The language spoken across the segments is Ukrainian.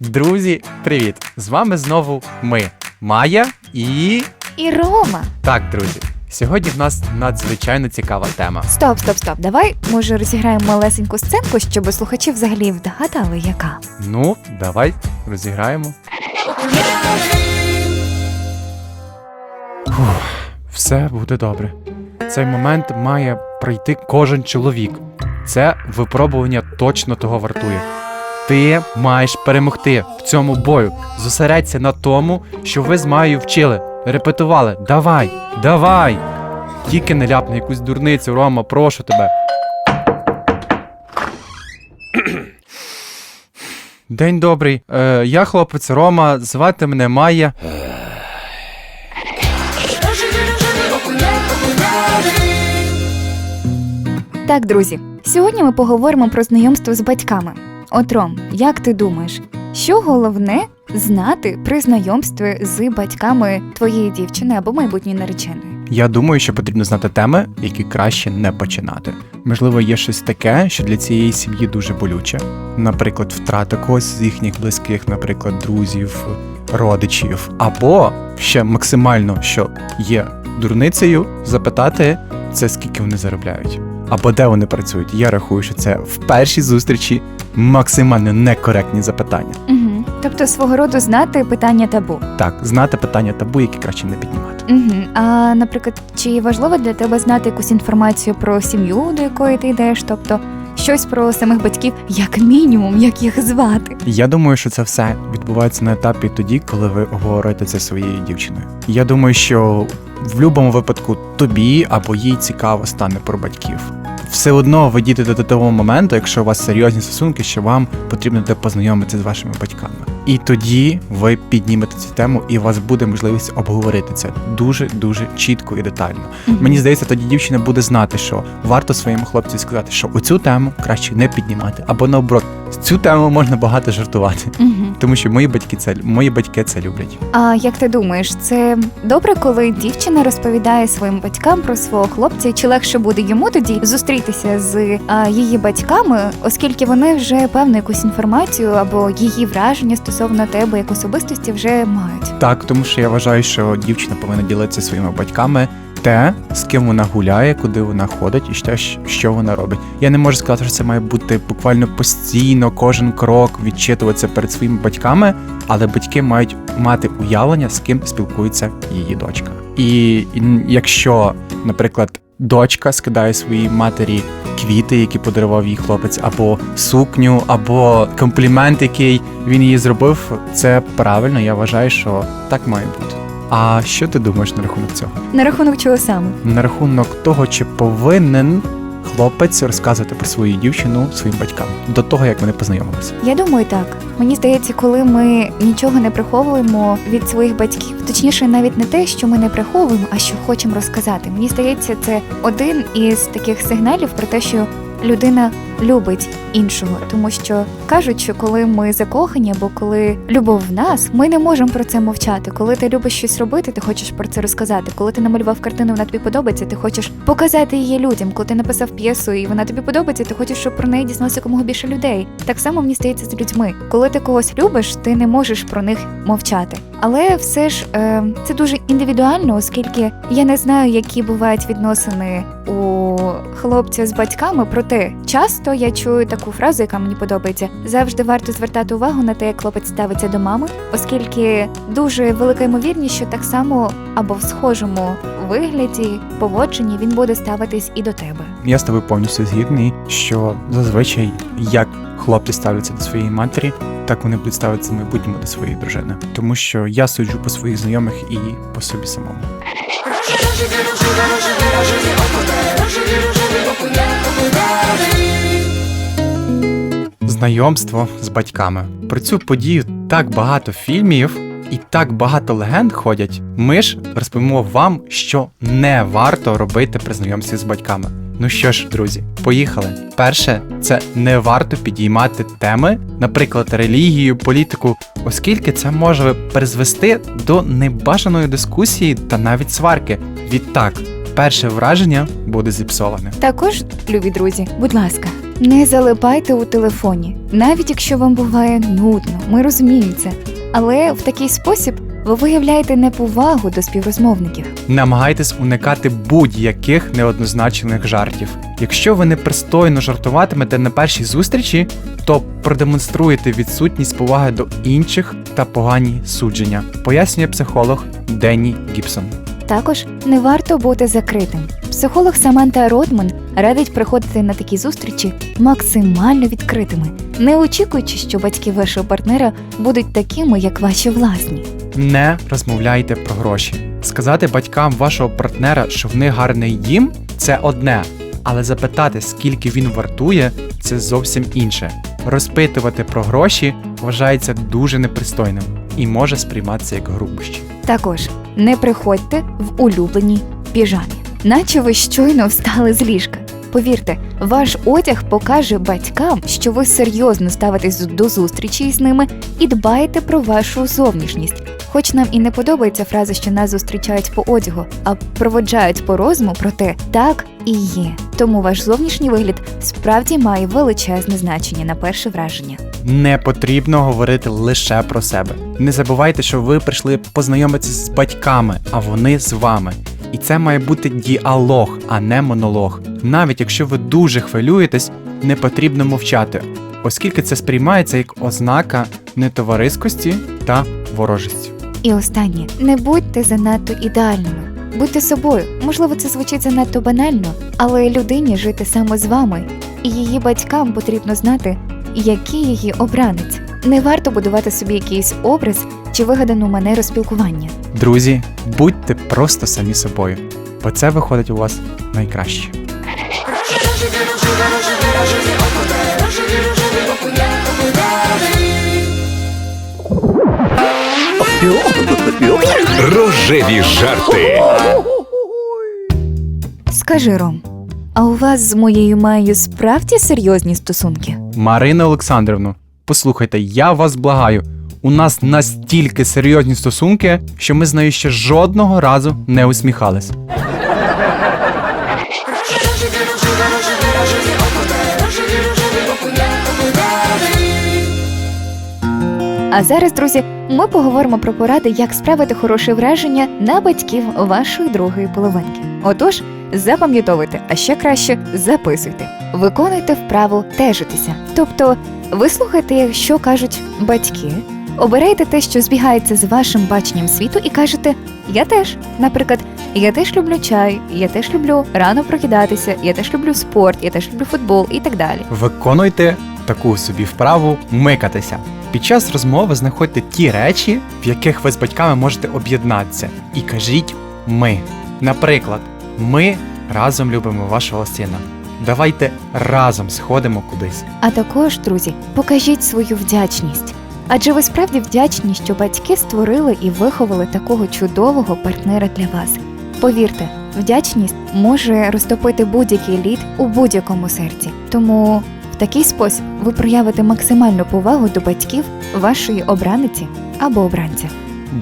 Друзі, привіт! З вами знову ми, Майя і. І Рома. Так, друзі, сьогодні в нас надзвичайно цікава тема. Стоп, стоп, стоп. Давай, може, розіграємо малесеньку сценку, щоб слухачі взагалі вгадали, яка. Ну, давай розіграємо. Фух, все буде добре. Цей момент має пройти кожен чоловік. Це випробування точно того вартує. Ти маєш перемогти в цьому бою. Зосередься на тому, що ви з Маєю вчили, репетували. Давай, давай! Тільки не ляпни якусь дурницю, Рома, прошу тебе. День добрий. Е, я хлопець Рома, звати мене Майя. Так, друзі, сьогодні ми поговоримо про знайомство з батьками. От Ром, як ти думаєш, що головне знати при знайомстві з батьками твоєї дівчини або майбутньої нареченої? Я думаю, що потрібно знати теми, які краще не починати. Можливо, є щось таке, що для цієї сім'ї дуже болюче. Наприклад, втрата когось з їхніх близьких, наприклад, друзів, родичів, або ще максимально, що є дурницею, запитати це скільки вони заробляють, або де вони працюють. Я рахую, що це в першій зустрічі максимально некоректні запитання. Угу. Тобто свого роду знати питання табу. Так, знати питання табу, які краще не піднімати. Угу. А наприклад, чи важливо для тебе знати якусь інформацію про сім'ю, до якої ти йдеш? Тобто щось про самих батьків, як мінімум, як їх звати? Я думаю, що це все відбувається на етапі тоді, коли ви говорите це своєю дівчиною. Я думаю, що в будь-якому випадку тобі або їй цікаво стане про батьків. Все одно ви дійдете до того моменту, якщо у вас серйозні стосунки, що вам потрібно буде познайомитися з вашими батьками. І тоді ви піднімете цю тему, і у вас буде можливість обговорити це дуже дуже чітко і детально. Мгм. Мені здається, тоді дівчина буде знати, що варто своєму хлопцю сказати, що оцю тему краще не піднімати, або наоборот, цю тему можна багато жартувати. Мгм. Тому що мої батьки це мої батьки це люблять. А як ти думаєш, це добре, коли дівчина розповідає своїм батькам про свого хлопця, чи легше буде йому тоді зустрітися з а, її батьками, оскільки вони вже певну якусь інформацію або її враження стосовно тебе як особистості вже мають? Так, тому що я вважаю, що дівчина повинна ділитися своїми батьками те, з ким вона гуляє, куди вона ходить, і те, що вона робить. Я не можу сказати, що це має бути буквально постійно, кожен крок відчитуватися перед своїми батьками, але батьки мають мати уявлення, з ким спілкується її дочка. І, якщо, наприклад, дочка скидає своїй матері квіти, які подарував їй хлопець, або сукню, або комплімент, який він їй зробив, це правильно. Я вважаю, що так має бути. А що ти думаєш на рахунок цього? На рахунок чого саме? На рахунок того, чи повинен хлопець розказувати про свою дівчину своїм батькам до того, як вони познайомилися? Я думаю, так. Мені здається, коли ми нічого не приховуємо від своїх батьків, точніше, навіть не те, що ми не приховуємо, а що хочемо розказати. Мені здається, це один із таких сигналів про те, що людина любить іншого, тому що кажуть, що коли ми закохані або коли любов в нас, ми не можемо про це мовчати. Коли ти любиш щось робити, ти хочеш про це розказати. Коли ти намалював картину, вона тобі подобається, ти хочеш показати її людям. Коли ти написав п'єсу і вона тобі подобається, ти хочеш, щоб про неї дізналося якомога більше людей. Так само мені здається з людьми. Коли ти когось любиш, ти не можеш про них мовчати. Але все ж е, це дуже індивідуально, оскільки я не знаю, які бувають відносини у хлопця з батьками. Проте часто я чую таку фразу, яка мені подобається: завжди варто звертати увагу на те, як хлопець ставиться до мами, оскільки дуже велика ймовірність, що так само або в схожому вигляді, поводженні він буде ставитись і до тебе. Я з тобою повністю згідний, що зазвичай як хлопці ставляться до своєї матері, так вони будуть ставитися в майбутньому до своєї дружини. Тому що я суджу по своїх знайомих і по собі самому. Знайомство з батьками. Про цю подію так багато фільмів і так багато легенд ходять. Ми ж розповімо вам, що не варто робити при знайомстві з батьками. Ну що ж, друзі, поїхали. Перше, це не варто підіймати теми, наприклад, релігію, політику, оскільки це може призвести до небажаної дискусії та навіть сварки. Відтак, перше враження буде зіпсоване. Також, любі друзі, будь ласка, не залипайте у телефоні, навіть якщо вам буває нудно, ми розуміємо це. Але в такий спосіб ви виявляєте неповагу до співрозмовників. Намагайтесь уникати будь-яких неоднозначних жартів. Якщо ви непристойно жартуватимете на першій зустрічі, то продемонструєте відсутність поваги до інших та погані судження, пояснює психолог Денні Гібсон. Також не варто бути закритим. Психолог Саманта Родман радить приходити на такі зустрічі максимально відкритими, не очікуючи, що батьки вашого партнера будуть такими, як ваші власні. Не розмовляйте про гроші. Сказати батькам вашого партнера, що в них гарний дім, це одне. Але запитати, скільки він вартує, це зовсім інше. Розпитувати про гроші вважається дуже непристойним і може сприйматися як грубощі. Також не приходьте в улюбленій піжамі, наче ви щойно встали з ліжка. Повірте, ваш одяг покаже батькам, що ви серйозно ставитесь до зустрічі з ними і дбаєте про вашу зовнішність. Хоч нам і не подобається фраза, що нас зустрічають по одягу, а проводжають по розуму, проте так і є. Тому ваш зовнішній вигляд справді має величезне значення на перше враження. Не потрібно говорити лише про себе. Не забувайте, що ви прийшли познайомитися з батьками, а вони з вами. І це має бути діалог, а не монолог. Навіть якщо ви дуже хвилюєтесь, не потрібно мовчати, оскільки це сприймається як ознака нетовариськості та ворожості. І останнє, не будьте занадто ідеальними. Будьте собою. Можливо, це звучить занадто банально, але людині жити саме з вами, і її батькам потрібно знати, який її обранець. Не варто будувати собі якийсь образ чи вигадану манеру спілкування. Друзі, будьте просто самі собою, бо це виходить у вас найкраще. Рожеві жарти. Скажи, Ром, а у вас з моєю Маєю справді серйозні стосунки? Марина Олександрівно, послухайте, я вас благаю. У нас настільки серйозні стосунки, що ми з нею ще жодного разу не усміхались. А зараз, друзі, ми поговоримо про поради, як справити хороше враження на батьків вашої другої половинки. Отож, запам'ятовуйте, а ще краще записуйте. Виконуйте вправу тежитися. Тобто, ви слухайте, що кажуть батьки, обирайте те, що збігається з вашим баченням світу, і кажете Я теж. Наприклад, я теж люблю чай, я теж люблю рано прокидатися, я теж люблю спорт, я теж люблю футбол і так далі. Виконуйте таку собі вправу микатися. Під час розмови знаходьте ті речі, в яких ви з батьками можете об'єднатися, і кажіть ми. Наприклад, ми разом любимо вашого сина. Давайте разом сходимо кудись. А також, друзі, покажіть свою вдячність. Адже ви справді вдячні, що батьки створили і виховали такого чудового партнера для вас. Повірте, вдячність може розтопити будь-який лід у будь-якому серці. Тому такий спосіб ви проявите максимальну повагу до батьків вашої обраниці або обранця.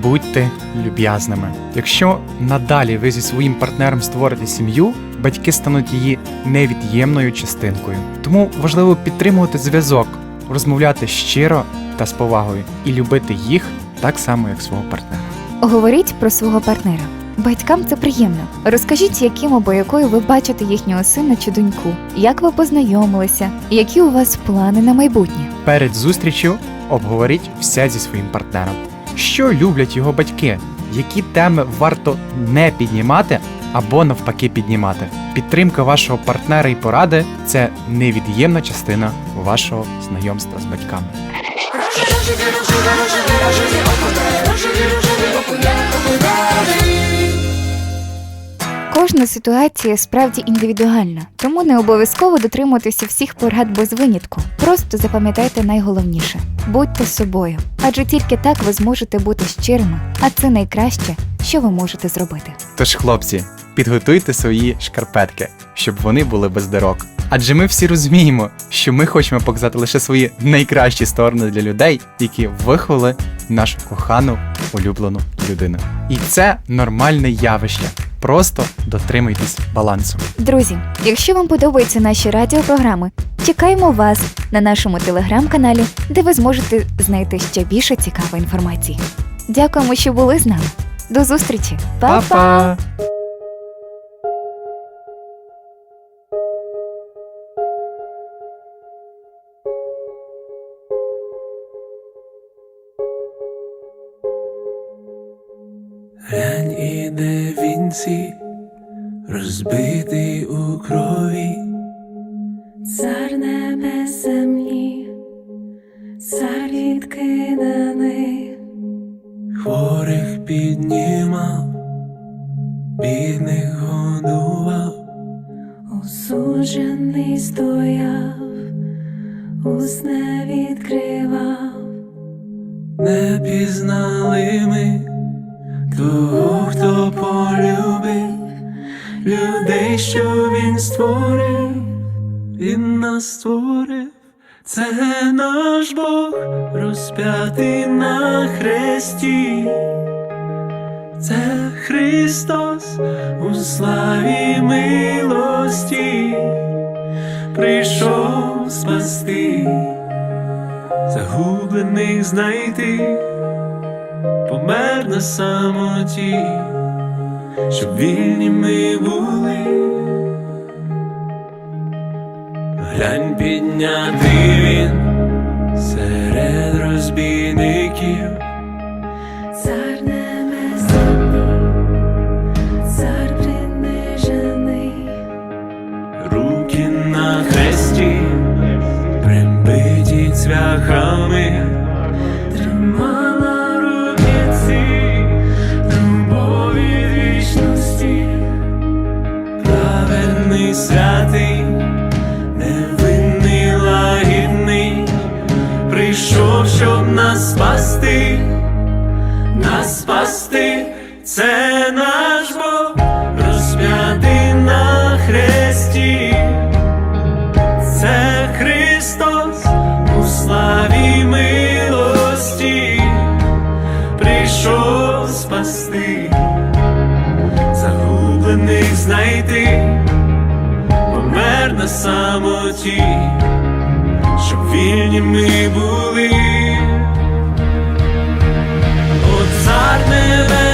Будьте люб'язними. Якщо надалі ви зі своїм партнером створите сім'ю, батьки стануть її невід'ємною частинкою. Тому важливо підтримувати зв'язок, розмовляти щиро та з повагою і любити їх так само, як свого партнера. Говоріть про свого партнера. Батькам це приємно. Розкажіть, яким або якою ви бачите їхнього сина чи доньку, як ви познайомилися, які у вас плани на майбутнє. Перед зустрічю обговоріть все зі своїм партнером. Що люблять його батьки, які теми варто не піднімати або навпаки піднімати. Підтримка вашого партнера і поради це невід'ємна частина вашого знайомства з батьками. Кожна ситуація справді індивідуальна, тому не обов'язково дотримуватися всіх порад без винятку. Просто запам'ятайте найголовніше будьте собою, адже тільки так ви зможете бути щирими, а це найкраще, що ви можете зробити. Тож, хлопці, підготуйте свої шкарпетки, щоб вони були без дирок. Адже ми всі розуміємо, що ми хочемо показати лише свої найкращі сторони для людей, які виховали нашу кохану улюблену людину. І це нормальне явище. Просто дотримуйтесь балансу. Друзі, якщо вам подобаються наші радіопрограми, чекаємо вас на нашому телеграм-каналі, де ви зможете знайти ще більше цікавої інформації. Дякуємо, що були з нами. До зустрічі! Па-па! Іде розбитий у крові, Цар небес землі, цар відкиданий, хворих піднімав, бідних годував, осуджений стояв, уст не відкривав, не пізнали ми того, хто полюбив людей, що він створив, він нас створив. Це наш Бог розп'ятий на хресті. Це Христос у славі милості прийшов спасти, загублених знайти, помер на самоті, щоб вільні ми були. Глянь піднятий він серед розбійників. цар прийшов, щоб нас спасти, нас спасти, це наш Бог, розп'ятий на хресті. Це Христос у славі милості прийшов спасти, загублених знайти, помер на самоті, вільні ми були. О, цар небес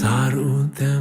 цар у темноті.